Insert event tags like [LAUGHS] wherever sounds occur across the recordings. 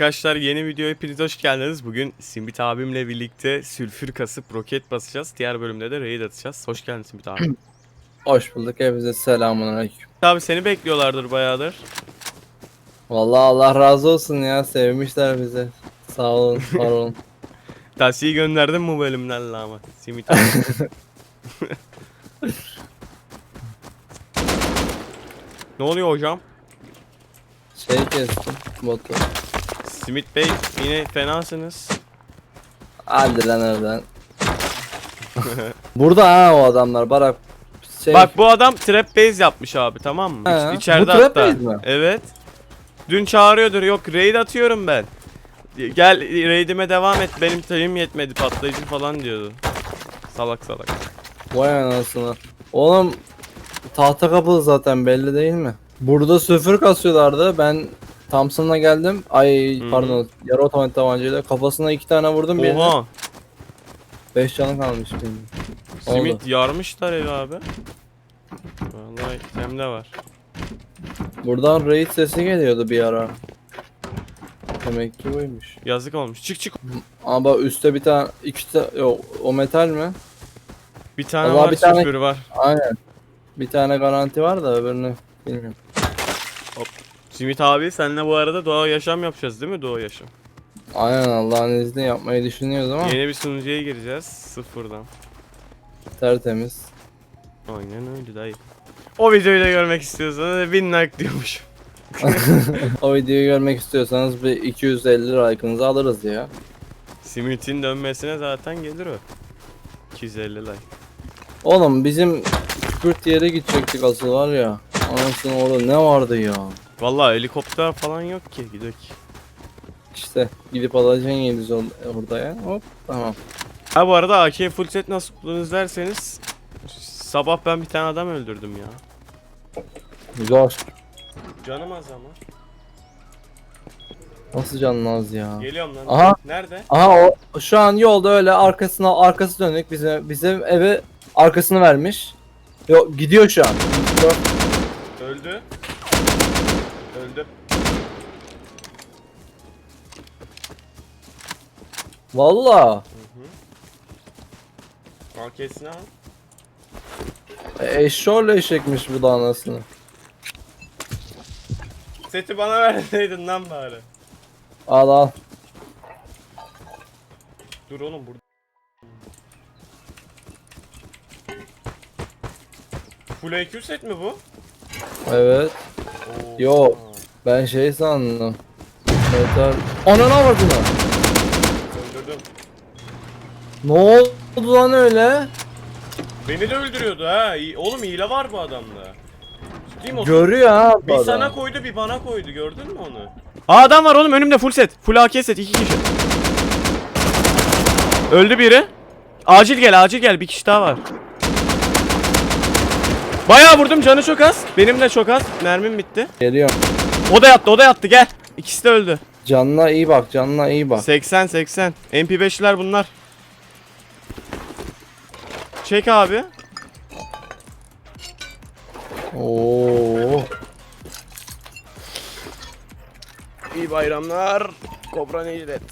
Arkadaşlar yeni videoya hepiniz hoş geldiniz. Bugün Simbit abimle birlikte sülfür kasıp roket basacağız. Diğer bölümde de raid atacağız. Hoş geldin Simbit abi. [CLEARS THROAT] Hoş bulduk. Hepinize selamun aleyküm. abi seni bekliyorlardır bayağıdır. Vallahi Allah razı olsun ya. Sevmişler bizi. Sağ olun, var olun. [LAUGHS] [LAUGHS] Tavsiye gönderdim bu bölümlerle ama. Simit abi. [LAUGHS] ne oluyor hocam? Şey kestim. Botu. Simit Bey yine fenasınız. Hadi lan oradan. [LAUGHS] Burada ha o adamlar. Barak. Şey, Bak bu adam trap base yapmış abi tamam mı? He. İç- İçeride Bu trap hatta. base mi? Evet. Dün çağırıyordur yok raid atıyorum ben. Gel raidime devam et benim sayım yetmedi patlayıcı falan diyordu. Salak salak. Vay anasını. Oğlum tahta kapılı zaten belli değil mi? Burada sıfır kasıyorlardı. Ben Thompson'la geldim. Ay Hı. pardon. Yarı otomatik tabancayla kafasına iki tane vurdum. Birine Oha. beş canı kalmış benim. Oldu. Simit yarmışlar evi abi. Vallahi itemde var. Buradan raid sesi geliyordu bir ara. Demek ki buymuş. Yazık olmuş. Çık çık. Ama üstte bir tane iki ta yok o metal mi? Bir tane Vallahi var bir tane- var. Aynen. Bir tane garanti var da öbürünü bilmiyorum. Simit abi seninle bu arada doğa yaşam yapacağız değil mi doğa yaşam? Aynen Allah'ın izniyle yapmayı düşünüyoruz ama Yeni bir sunucuya gireceğiz sıfırdan. tertemiz. Aynen öyle dayı. O videoyu da görmek istiyorsanız bin like diyormuş. [LAUGHS] o videoyu görmek istiyorsanız bir 250 like'ınızı alırız ya. Simit'in dönmesine zaten gelir o. 250 like. Oğlum bizim Kürt yere gidecektik asıl var ya. Anasını orada ne vardı ya? Vallahi helikopter falan yok ki gidek. İşte gidip alacaksın yediz orada ya. Hop tamam. Ha bu arada AK full set nasıl buldunuz derseniz sabah ben bir tane adam öldürdüm ya. Güzel. Canım az ama. Nasıl canın az ya? Geliyorum lan. Aha. Nerede? Aha o şu an yolda öyle arkasına arkası dönük bize bizim eve arkasını vermiş. Yok gidiyor şu an. Öldü. Valla. AK'sini al. E, eşşoğlu eşekmiş bu da anasını. Seti bana verseydin lan bari. Al al. Dur oğlum burada. Full IQ set mi bu? Evet. Oo. Yok. Ben şey sandım. Metal. Buna. Öldürdüm. Ne oldu lan öyle? Beni de öldürüyordu ha. İyi- Oğlum hile var bu adamda. Ciddiyim o. Görüyor ha bu Bir adam. sana koydu bir bana koydu gördün mü onu? Aa adam var oğlum önümde full set. Full AK set iki kişi. Öldü biri. Acil gel acil gel bir kişi daha var. Bayağı vurdum canı çok az. Benim de çok az. Mermim bitti. Geliyorum. O da yattı o da yattı gel. İkisi de öldü. Canına iyi bak canına iyi bak. 80 80. MP5'ler bunlar. Çek abi. Oo. İyi bayramlar. Kobra Necdet.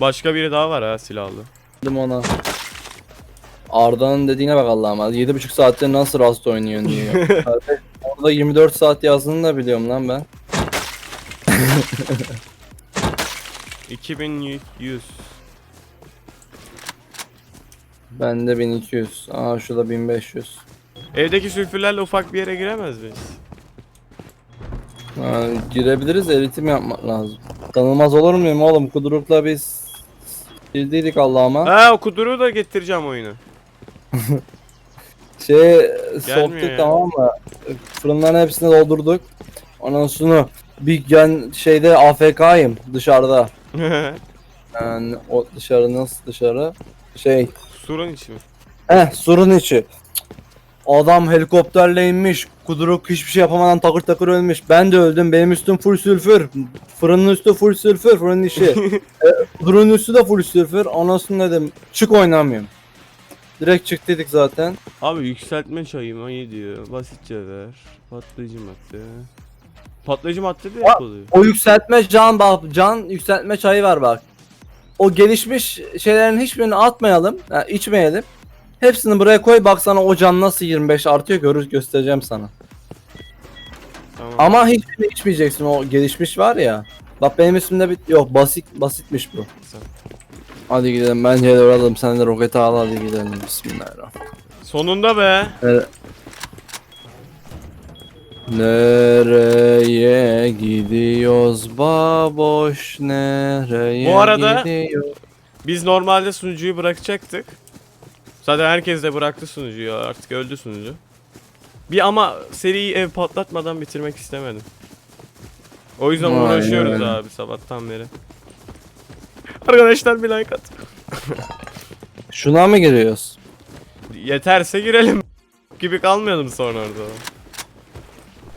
Başka biri daha var ha silahlı. Dedim ona. Arda'nın dediğine bak Allah'ıma. 7,5 saatte nasıl Rust oynuyorsun diyor. [LAUGHS] Kardeş, Orada 24 saat yazdığını da biliyorum lan ben. 2100. Bende 1200. Aa şurada 1500. Evdeki sülfürlerle ufak bir yere giremez miyiz? Ha, girebiliriz eritim yapmak lazım. Tanılmaz olur muyum oğlum? Kudurukla biz girdiydik Allah'ıma. Ha o kuduru da getireceğim oyunu. [LAUGHS] Şey soktuk ya. tamam mı? Fırınların hepsini doldurduk. Ondan sonra bir gen şeyde AFK'yım dışarıda. [LAUGHS] Yani o dışarı nasıl dışarı? Şey Surun içi mi? Heh surun içi. Adam helikopterle inmiş. Kuduruk hiçbir şey yapamadan takır takır ölmüş. Ben de öldüm. Benim üstüm full sülfür. Fırının üstü full sülfür. Fırının içi. [LAUGHS] e, kudurun üstü de full sülfür. Anasını dedim. Çık oynamıyorum. Direkt çık dedik zaten. Abi yükseltme çayıma iyi diyor. Basitçe ver. Patlayıcı madde. Patlayıcı madde de yapılıyor. O yükseltme can bak can yükseltme çayı var bak. O gelişmiş şeylerin hiçbirini atmayalım, yani içmeyelim. Hepsini buraya koy bak sana o can nasıl 25 artıyor görür göstereceğim sana. Tamam. Ama hiçbirini içmeyeceksin o gelişmiş var ya. Bak benim üstümde bir yok basit basitmiş bu. Güzel. Hadi gidelim ben C'de alalım sen de roketi al hadi gidelim bismillahirrahmanirrahim. Sonunda be. Nere- Nereye gidiyoruz baboş nereye Bu arada- gidiyor? Biz normalde sunucuyu bırakacaktık. Zaten herkes de bıraktı sunucuyu artık öldü sunucu. Bir ama seriyi ev patlatmadan bitirmek istemedim. O yüzden Vay uğraşıyoruz öyle. abi sabahtan beri. Arkadaşlar bir like at. Şuna mı giriyoruz? Yeterse girelim. gibi kalmayalım sonra orada.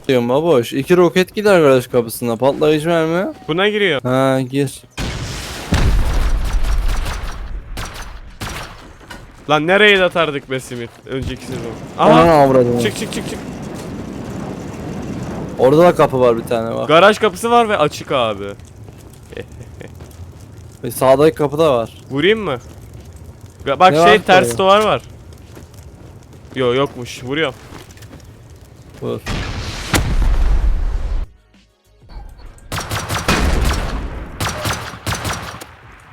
Diyorum baboş. İki roket gider garaj kapısına patlayıcı mermi. Buna giriyor. Ha gir. Lan nereye de atardık be simit önceki sezon. Aha. Aha. avradım. Çık çık çık çık. Orada da kapı var bir tane bak. Garaj kapısı var ve açık abi. [LAUGHS] Ve sağdaki kapı da var. Vurayım mı? Ga- Bak Ne şey var ki ters duvar var. Yo yokmuş. Vuruyorum. Vur.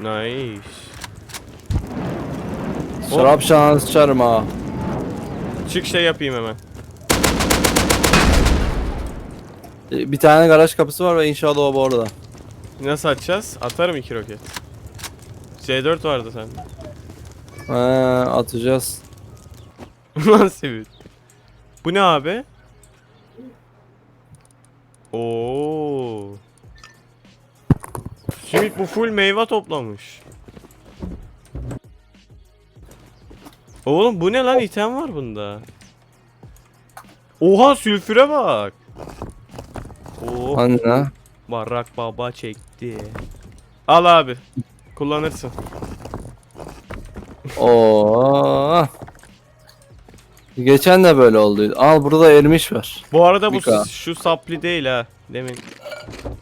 Nice. Şarap şansı sıçarım ha. Çık şey yapayım hemen. E, Bir tane garaj kapısı var ve inşallah o bu arada. Nasıl açacağız? Atarım iki roket. C4 vardı sende. He atacağız. [LAUGHS] Lan Sivit. Bu ne abi? Oo. Simit bu full meyve toplamış. Oğlum bu ne lan item var bunda. Oha sülfüre bak. Oo. Anne. Barrak baba çekti. Al abi. Kullanırsın. Oo. Geçen de böyle oldu. Al burada erimiş var. Bu arada bu Mika. şu sapli değil ha. Demin.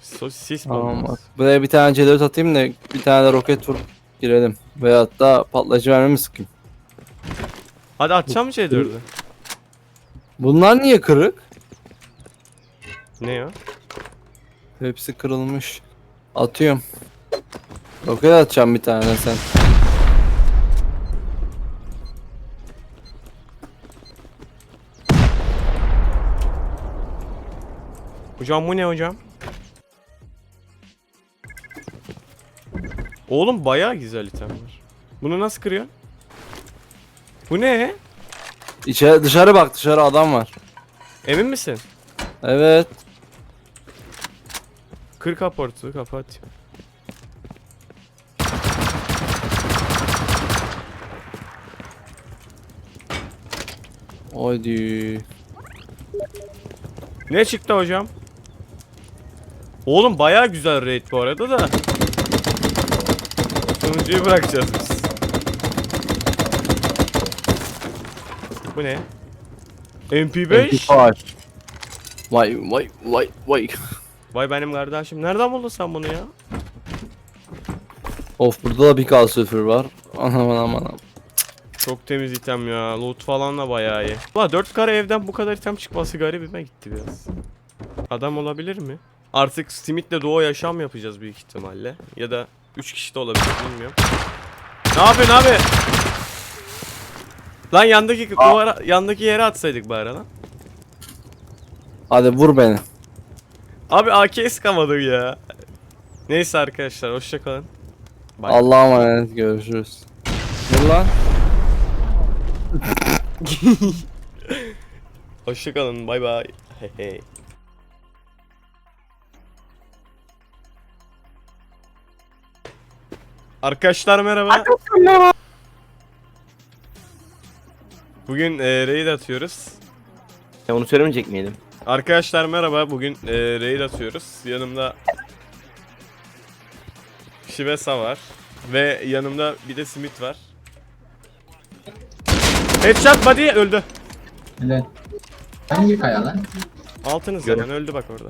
Sosis Tamam bak. Buraya bir tane C4 atayım da bir tane de roket vurup girelim. Veyahut da patlayıcı vermemi sıkayım. Hadi atacağım mı C4'ü? Bunlar niye kırık? Ne ya? Hepsi kırılmış. Atıyorum. Roket atacağım bir tane sen. Hocam bu ne hocam? Oğlum bayağı güzel item var. Bunu nasıl kırıyorsun? Bu ne? İçeri dışarı bak dışarı adam var. Emin misin? Evet. Kır kaportu kapat. Haydi. Ne çıktı hocam? Oğlum bayağı güzel raid bu arada da. Sonucuyu bırakacağız biz. Bu ne? MP5? MP5. Vay vay vay vay. Vay benim kardeşim. Nereden buldun sen bunu ya? Of burada da bir kal sülfür var. Anam anam anam. Çok temiz item ya. Loot falan da bayağı iyi. Ulan 4 kare evden bu kadar item çıkması garibime gitti biraz. Adam olabilir mi? Artık Smith'le Doğu yaşam yapacağız büyük ihtimalle. Ya da 3 kişi de olabilir bilmiyorum. Ne yapıyorsun abi? Lan yandaki duvara, yandaki yere atsaydık bari lan. Hadi vur beni. Abi AK sıkamadım ya. Neyse arkadaşlar hoşçakalın. Allah'a emanet görüşürüz. Vur lan. [LAUGHS] Hoşçakalın bay bay. Hey hey. Arkadaşlar merhaba. Bugün e, raid atıyoruz. Ya onu söylemeyecek miydim? Arkadaşlar merhaba. Bugün e, raid atıyoruz. Yanımda Şivesa var ve yanımda bir de Smith var. Headshot body öldü. Helal. Hangi kaya lan? Altınız Görün. hemen öldü bak orada.